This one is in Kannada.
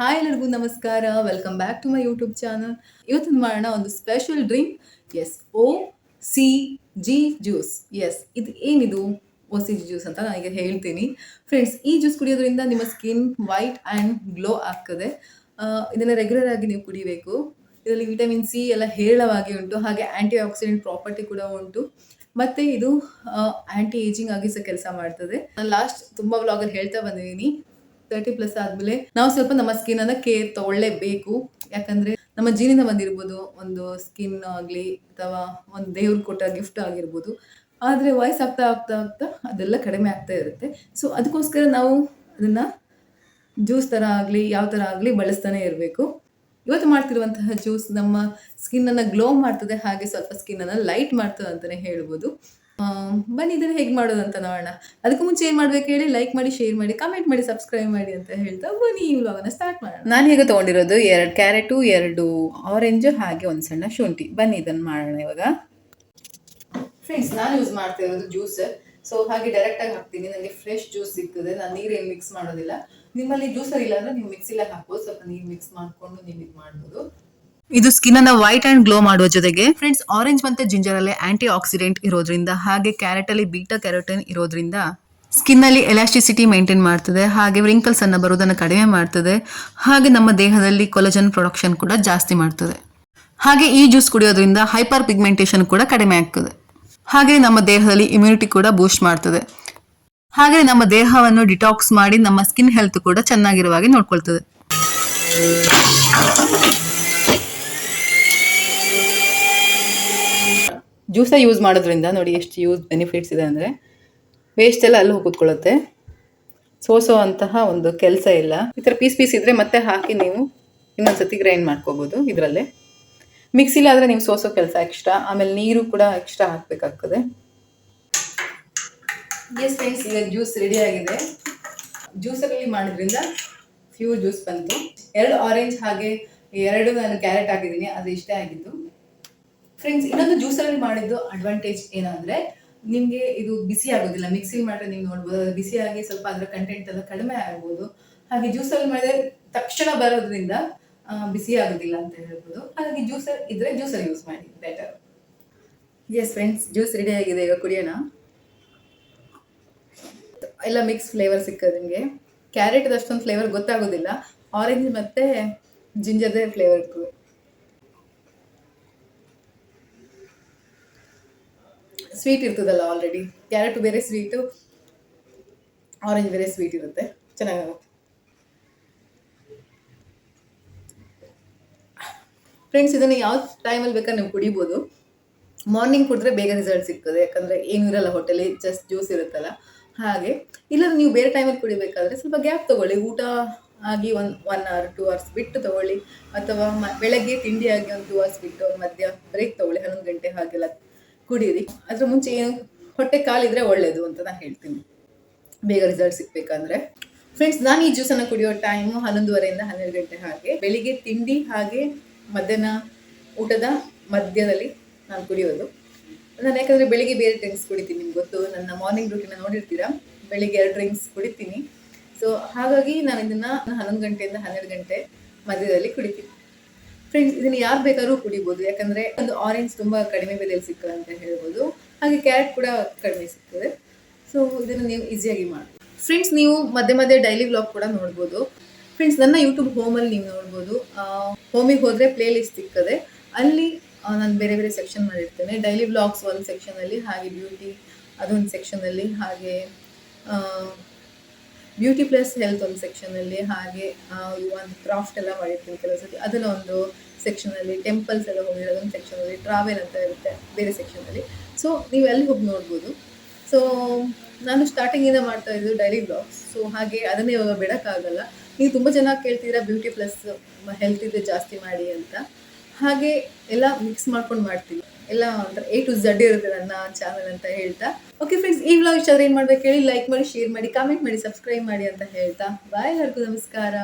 ಹಾಯ್ ಎಲ್ಲರಿಗೂ ನಮಸ್ಕಾರ. Welcome back to my YouTube channel ಇವತ್ತಿನ ಮಾಡೋಣ ಒಂದು special drink yes O C G juice yes ಇದು ಏನಿದು ಓ ಸಿ ಜಿ ಜ್ಯೂಸ್ ಅಂತ ನನಗೆ ಹೇಳ್ತೀನಿ. ಫ್ರೆಂಡ್ಸ್ ಈ ಜ್ಯೂಸ್ ಕುಡಿಯೋದ್ರಿಂದ ನಿಮ್ಮ ಸ್ಕಿನ್ ವೈಟ್ ಆ್ಯಂಡ್ ಗ್ಲೋ ಆಗ್ತದೆ. ಇದನ್ನು ರೆಗ್ಯುಲರ್ ಆಗಿ ನೀವು ಕುಡಿಬೇಕು. ಇದರಲ್ಲಿ ವಿಟಮಿನ್ ಸಿ ಎಲ್ಲ ಹೇರಳವಾಗಿ ಉಂಟು. ಹಾಗೆ ಆ್ಯಂಟಿ ಆಕ್ಸಿಡೆಂಟ್ ಪ್ರಾಪರ್ಟಿ ಕೂಡ ಉಂಟು. ಮತ್ತೆ ಇದು ಆ್ಯಂಟಿ ಏಜಿಂಗ್ ಆಗಿ ಸಹ ಕೆಲಸ ಮಾಡ್ತದೆ. ನಾನು ಲಾಸ್ಟ್ ತುಂಬ ವ್ಲಾಗಲ್ಲಿ ಹೇಳ್ತಾ ಬಂದಿದ್ದೀನಿ. ತರ್ಟಿ ಪ್ಲಸ್ ಆದ್ಮೇಲೆ ನಾವು ಸ್ವಲ್ಪ ನಮ್ಮ ಸ್ಕಿನ್ ಅನ್ನ ಕೇರ್ ತಗೊಳ್ಳೇಬೇಕು. ಯಾಕಂದ್ರೆ ನಮ್ಮ ಜೀನಿಂದ ಬಂದಿರ್ಬೋದು ಒಂದು ಸ್ಕಿನ್ ಆಗ್ಲಿ ಅಥವಾ ಒಂದು ದೇವ್ರು ಕೊಟ್ಟ ಗಿಫ್ಟ್ ಆಗಿರ್ಬೋದು. ಆದ್ರೆ ವಯಸ್ಸಾಗ್ತಾ ಆಗ್ತಾ ಆಗ್ತಾ ಅದೆಲ್ಲ ಕಡಿಮೆ ಆಗ್ತಾ ಇರುತ್ತೆ. ಸೊ ಅದಕ್ಕೋಸ್ಕರ ನಾವು ಅದನ್ನ ಜ್ಯೂಸ್ ಥರ ಆಗಲಿ ಯಾವ ತರ ಆಗಲಿ ಬಳಸ್ತಾನೆ ಇರಬೇಕು. ಇವತ್ತು ಮಾಡ್ತಿರುವಂತಹ ಜ್ಯೂಸ್ ನಮ್ಮ ಸ್ಕಿನ್ನನ್ನು ಗ್ಲೋ ಮಾಡ್ತದೆ, ಹಾಗೆ ಸ್ವಲ್ಪ ಸ್ಕಿನ್ನನ್ನು ಲೈಟ್ ಮಾಡ್ತದೆ ಅಂತಾನೆ ಹೇಳ್ಬೋದು. ಬನ್ನಿ ಇದನ್ನು ಹೇಗೆ ಮಾಡೋದು ಅಂತ ನೋಡೋಣ. ಅದಕ್ಕೂ ಮುಂಚೆ ಏನು ಮಾಡ್ಬೇಕು ಹೇಳಿ ಲೈಕ್ ಮಾಡಿ ಶೇರ್ ಮಾಡಿ ಕಮೆಂಟ್ ಮಾಡಿ ಸಬ್ಸ್ಕ್ರೈಬ್ ಮಾಡಿ ಅಂತ ಹೇಳ್ತಾ ಬನ್ನಿ. ಈ ವ್ಲಾಗನ್ನು ಸ್ಟಾರ್ಟ್ ಮಾಡೋಣ. ನಾನು ಈಗ ತೊಗೊಂಡಿರೋದು ಎರಡು ಕ್ಯಾರೆಟು ಎರಡು ಆರೆಂಜು ಹಾಗೆ ಒಂದು ಸಣ್ಣ ಶುಂಠಿ. ಬನ್ನಿ ಇದನ್ನು ಮಾಡೋಣ ಇವಾಗ. ಫ್ರೆಂಡ್ಸ್ ನಾನು ಯೂಸ್ ಮಾಡ್ತಾ ಇರೋದು ಜ್ಯೂಸರ್ ಸೊ ಹಾಗೆ ಡೈರೆಕ್ಟಾಗಿ ಹಾಕ್ತೀನಿ. ನನಗೆ ಫ್ರೆಶ್ ಜ್ಯೂಸ್ ಸಿಗ್ತದೆ. ನಾನು ನೀರೇನು ಮಿಕ್ಸ್ ಮಾಡೋದಿಲ್ಲ. ನಿಮ್ಮಲ್ಲಿ ಜ್ಯೂಸರ್ ಇಲ್ಲ ಅಂದ್ರೆ ನೀವು ಮಿಕ್ಸಿಲ್ಲ ಹಾಕ್ಬೋದು. ಸ್ವಲ್ಪ ನೀರು ಮಿಕ್ಸ್ ಮಾಡಿಕೊಂಡು ನೀವು ಇದು ಮಾಡ್ಬೋದು. ಇದು ಸ್ಕಿನ್ ಅನ್ನ ವೈಟ್ ಅಂಡ್ ಗ್ಲೋ ಮಾಡುವ ಜೊತೆಗೆ ಫ್ರೆಂಡ್ಸ್ ಆರೆಂಜ್ ಮತ್ತೆ ಜಿಂಜರ್ ಅಲ್ಲಿ ಆಂಟಿ ಆಕ್ಸಿಡೆಂಟ್ ಇರೋದ್ರಿಂದ ಹಾಗೆ ಕ್ಯಾರೆಟ್ ಅಲ್ಲಿ ಬೀಟಾ ಕ್ಯಾರೋಟಿನ್ ಇರೋದ್ರಿಂದ ಸ್ಕಿನ್ ಅಲ್ಲಿ ಎಲಾಸ್ಟಿಸಿಟಿ ಮೇಂಟೈನ್ ಮಾಡ್ತದೆ, ಹಾಗೆ ವ್ರಿಂಕಲ್ಸ್ ಅನ್ನ ಬರೋದನ್ನ ಕಡಿಮೆ ಮಾಡ್ತದೆ, ಹಾಗೆ ನಮ್ಮ ದೇಹದಲ್ಲಿ ಕೊಲಜನ್ ಪ್ರೊಡಕ್ಷನ್ ಕೂಡ ಜಾಸ್ತಿ ಮಾಡ್ತದೆ. ಹಾಗೆ ಈ ಜ್ಯೂಸ್ ಕುಡಿಯೋದ್ರಿಂದ ಹೈಪರ್ ಪಿಗ್ಮೆಂಟೇಷನ್ ಕೂಡ ಕಡಿಮೆ ಆಗ್ತದೆ. ಹಾಗೆ ನಮ್ಮ ದೇಹದಲ್ಲಿ ಇಮ್ಯುನಿಟಿ ಕೂಡ ಬೂಸ್ಟ್ ಮಾಡ್ತದೆ. ಹಾಗೆ ನಮ್ಮ ದೇಹವನ್ನು ಡಿಟಾಕ್ಸ್ ಮಾಡಿ ನಮ್ಮ ಸ್ಕಿನ್ ಹೆಲ್ತ್ ಕೂಡ ಚೆನ್ನಾಗಿರುವ ಹಾಗೆ ನೋಡ್ಕೊಳ್ತದೆ. ಜ್ಯೂಸ ಯೂಸ್ ಮಾಡೋದ್ರಿಂದ ನೋಡಿ ಎಷ್ಟು ಯೂಸ್ ಬೆನಿಫಿಟ್ಸ್ ಇದೆ ಅಂದರೆ ವೇಸ್ಟ್ ಎಲ್ಲ ಅಲ್ಲಿ ಕೂತ್ಕೊಳ್ಳುತ್ತೆ. ಸೋಸೋ ಅಂತಹ ಒಂದು ಕೆಲಸ ಇಲ್ಲ. ಈ ಥರ ಪೀಸ್ ಪೀಸ್ ಇದ್ದರೆ ಮತ್ತೆ ಹಾಕಿ ನೀವು ಇನ್ನೊಂದ್ಸತಿ ಗ್ರೈಂಡ್ ಮಾಡ್ಕೋಬೋದು ಇದರಲ್ಲೇ. ಆದರೆ ನೀವು ಸೋಸೋ ಕೆಲಸ ಎಕ್ಸ್ಟ್ರಾ ಆಮೇಲೆ ನೀರು ಕೂಡ ಎಕ್ಸ್ಟ್ರಾ ಹಾಕಬೇಕಾಗ್ತದೆ. ಎಸ್ ಫ್ರೆಂಡ್ಸ್ ಈಗ ಜ್ಯೂಸ್ ರೆಡಿ ಆಗಿದೆ. ಜ್ಯೂಸಲ್ಲಿ ಮಾಡೋದ್ರಿಂದ ಫ್ಯೂ ಜ್ಯೂಸ್ ಬಂತು. ಎರಡು ಆರೆಂಜ್ ಹಾಗೆ ಎರಡು ನಾನು ಕ್ಯಾರೆಟ್ ಹಾಕಿದ್ದೀನಿ, ಅದು ಇಷ್ಟೇ ಆಗಿದ್ದು. ಫ್ರೆಂಡ್ಸ್ ಇನ್ನೊಂದು ಜ್ಯೂಸಲ್ಲಿ ಮಾಡಿದ್ದು ಅಡ್ವಾಂಟೇಜ್ ಏನಂದ್ರೆ ನಿಮಗೆ ಇದು ಬಿಸಿ ಆಗೋದಿಲ್ಲ. ಮಿಕ್ಸಿಲಿ ಮಾಡಿದ್ರೆ ನೀವು ನೋಡ್ಬೋದು. ಅದು ಬಿಸಿಯಾಗಿ ಸ್ವಲ್ಪ ಅದರ ಕಂಟೆಂಟ್ ಎಲ್ಲ ಕಡಿಮೆ ಆಗ್ಬೋದು. ಹಾಗೆ ಜ್ಯೂಸಲ್ಲಿ ಮಾಡಿದ್ರೆ ತಕ್ಷಣ ಬರೋದ್ರಿಂದ ಬಿಸಿ ಆಗೋದಿಲ್ಲ ಅಂತ ಹೇಳ್ಬೋದು. ಹಾಗಾಗಿ ಜ್ಯೂಸರ್ ಇದ್ರೆ ಜ್ಯೂಸರ್ ಯೂಸ್ ಮಾಡಿ. Better yes friends juice ready ಆಗಿದೆ. ಈಗ ಕುಡಿಯೋಣ. ಎಲ್ಲ ಮಿಕ್ಸ್ ಫ್ಲೇವರ್ ಸಿಕ್ಕದು ನಿಮಗೆ. ಕ್ಯಾರೆಟ್ ಅಷ್ಟೊಂದು ಫ್ಲೇವರ್ ಗೊತ್ತಾಗೋದಿಲ್ಲ. ಆರೆಂಜ್ ಮತ್ತೆ ಜಿಂಜರ್ದೇ ಫ್ಲೇವರ್ ಇರ್ತದೆ. ಸ್ವೀಟ್ ಇರ್ತದಲ್ಲ ಆಲ್ರೆಡಿ ಕ್ಯಾರೆಟ್ ಬೇರೆ ಸ್ವೀಟು ಆರೆಂಜ್ ಬೇರೆ ಸ್ವೀಟ್ ಇರುತ್ತೆ. ಚೆನ್ನಾಗಾಗುತ್ತೆ. ಫ್ರೆಂಡ್ಸ್ ಇದನ್ನು ಯಾವ ಟೈಮಲ್ಲಿ ಬೇಕಾದ್ರೆ ನೀವು ಕುಡಿಬೋದು. ಮಾರ್ನಿಂಗ್ ಕುಡಿದ್ರೆ ಬೇಗ ರಿಸಲ್ಟ್ ಸಿಗ್ತದೆ. ಯಾಕಂದರೆ ಏನು ಇರಲ್ಲ ಹೋಟೆಲಿ ಜಸ್ಟ್ ಜ್ಯೂಸ್ ಇರುತ್ತಲ್ಲ. ಹಾಗೆ ಇಲ್ಲ ನೀವು ಬೇರೆ ಟೈಮಲ್ಲಿ ಕುಡಿಬೇಕಾದ್ರೆ ಸ್ವಲ್ಪ ಗ್ಯಾಪ್ ತಗೊಳ್ಳಿ. ಊಟ ಆಗಿ ಒಂದು ಒನ್ ಅವರ್ ಟೂ ಅವರ್ಸ್ ಬಿಟ್ಟು ತಗೊಳ್ಳಿ. ಅಥವಾ ಬೆಳಗ್ಗೆ ತಿಂಡಿ ಆಗಿ ಒಂದು ಟೂ ಅವರ್ಸ್ ಬಿಟ್ಟು ಮಧ್ಯ ಬ್ರೇಕ್ ತಗೊಳ್ಳಿ. ಹನ್ನೊಂದು ಗಂಟೆ ಹಾಗೆಲ್ಲ ಕುಡೀರಿ ಅದ್ರ ಮುಂಚೆ ಏನು? ಹೊಟ್ಟೆ ಕಾಲಿದ್ರೆ ಒಳ್ಳೆಯದು ಅಂತ ನಾನು ಹೇಳ್ತೀನಿ. ಬೇಗ ರಿಸಲ್ಟ್ ಸಿಗ್ಬೇಕಂದ್ರೆ. ಫ್ರೆಂಡ್ಸ್ ನಾನು ಈ ಜ್ಯೂಸನ್ನು ಕುಡಿಯೋ ಟೈಮು ಹನ್ನೊಂದುವರೆಯಿಂದ ಹನ್ನೆರಡು ಗಂಟೆ ಹಾಗೆ. ಬೆಳಿಗ್ಗೆ ತಿಂಡಿ ಹಾಗೆ ಮಧ್ಯಾಹ್ನ ಊಟದ ಮಧ್ಯದಲ್ಲಿ ನಾನು ಕುಡಿಯೋದು. ನಾನು ಯಾಕಂದರೆ ಬೆಳಿಗ್ಗೆ ಬೇರೆ ಡ್ರಿಂಕ್ಸ್ ಕುಡಿತೀನಿ ನಿಮ್ಗೆ ಗೊತ್ತು. ನನ್ನ ಮಾರ್ನಿಂಗ್ ರೂಟೀನ ನೋಡಿರ್ತೀರಾ? ಬೆಳಿಗ್ಗೆ ಎರಡು ಡ್ರಿಂಕ್ಸ್ ಕುಡಿತೀನಿ. ಸೊ ಹಾಗಾಗಿ ನಾನು ಇದನ್ನು ಹನ್ನೊಂದು ಗಂಟೆಯಿಂದ ಹನ್ನೆರಡು ಗಂಟೆ ಮಧ್ಯದಲ್ಲಿ ಕುಡಿತೀನಿ. ಫ್ರೆಂಡ್ಸ್ ಇದನ್ನ ಯಾರು ಬೇಕಾದ್ರೂ ಕುಡಿಬೋದು. ಯಾಕಂದ್ರೆ ಒಂದು ಆರೆಂಜ್ ತುಂಬಾ ಕಡಿಮೆ ಬೆಲೆಯಲ್ಲಿ ಸಿಕ್ಕ ಅಂತ ಹೇಳ್ಬೋದು. ಹಾಗೆ ಕ್ಯಾರೆಟ್ ಕೂಡ ಕಡಿಮೆ ಸಿಗ್ತದೆ. ಸೊ ಇದನ್ನು ನೀವು ಈಸಿಯಾಗಿ ಮಾಡಿ ಫ್ರೆಂಡ್ಸ್ ನೀವು ಮಧ್ಯೆ ಮಧ್ಯೆ ಡೈಲಿ ವ್ಲಾಗ್ ಕೂಡ ನೋಡ್ಬೋದು. ಫ್ರೆಂಡ್ಸ್ ನನ್ನ ಯೂಟ್ಯೂಬ್ ಹೋಮಲ್ಲಿ ನೀವು ನೋಡ್ಬೋದು. ಹೋಮಿಗೆ ಹೋದರೆ ಪ್ಲೇ ಲಿಸ್ಟ್ ಸಿಗ್ತದೆ. ಅಲ್ಲಿ ನಾನು ಬೇರೆ ಬೇರೆ ಸೆಕ್ಷನ್ ಮಾಡಿರ್ತೇನೆ. ಡೈಲಿ ವ್ಲಾಗ್ಸ್ ಒಂದು ಸೆಕ್ಷನಲ್ಲಿ ಹಾಗೆ ಬ್ಯೂಟಿ ಅದೊಂದು ಸೆಕ್ಷನಲ್ಲಿ ಹಾಗೆ ಬ್ಯೂಟಿ ಪ್ಲಸ್ ಹೆಲ್ತ್ ಒಂದು ಸೆಕ್ಷನಲ್ಲಿ ಹಾಗೆ ಒಂದು ಕ್ರಾಫ್ಟ್ ಎಲ್ಲ ಮಾಡಿರ್ತೀನಿ ಕೆಲವು ಸರ್ತಿ. ಅದನ್ನು ಒಂದು ಸೆಕ್ಷನಲ್ಲಿ ಟೆಂಪಲ್ಸ್ ಎಲ್ಲ ಹೋಗಿರೋದು ಒಂದು ಸೆಕ್ಷನಲ್ಲಿ ಟ್ರಾವೆಲ್ ಅಂತ ಇರುತ್ತೆ ಬೇರೆ ಸೆಕ್ಷನಲ್ಲಿ ಸೊ ನೀವು ಅಲ್ಲಿ ಹೋಗಿ ನೋಡ್ಬೋದು. ಸೊ ನಾನು ಸ್ಟಾರ್ಟಿಂಗಿಂದ ಮಾಡ್ತಾ ಇದ್ದು ಡೈಲಿ ಬ್ಲಾಗ್ಸ್ ಸೊ ಹಾಗೆ ಅದನ್ನೇ ಇವಾಗ ಬಿಡೋಕ್ಕಾಗಲ್ಲ. ನೀವು ತುಂಬ ಚೆನ್ನಾಗಿ ಕೇಳ್ತೀರಾ ಬ್ಯೂಟಿ ಪ್ಲಸ್ ಹೆಲ್ತ್ ಇದೆ ಜಾಸ್ತಿ ಮಾಡಿ ಅಂತ. ಹಾಗೆ ಎಲ್ಲ ಮಿಕ್ಸ್ ಮಾಡ್ಕೊಂಡು ಮಾಡ್ತೀವಿ ಎಲ್ಲ ಒಂಥರ ಎ ಟು ಝಡ್ ಇರುತ್ತೆ ನನ್ನ ಚಾನಲ್ ಅಂತ ಹೇಳ್ತಾ. ಓಕೆ ಫ್ರೆಂಡ್ಸ್ ಈ ವ್ಲಾಗ್ ಇಷ್ಟ ಏನು ಮಾಡ್ಬೇಕು ಹೇಳಿ ಲೈಕ್ ಮಾಡಿ ಶೇರ್ ಮಾಡಿ ಕಾಮೆಂಟ್ ಮಾಡಿ ಸಬ್ಸ್ಕ್ರೈಬ್ ಮಾಡಿ ಅಂತ ಹೇಳ್ತಾ. ಬಾಯ್ ಎಲ್ಲರಿಗೂ ನಮಸ್ಕಾರ.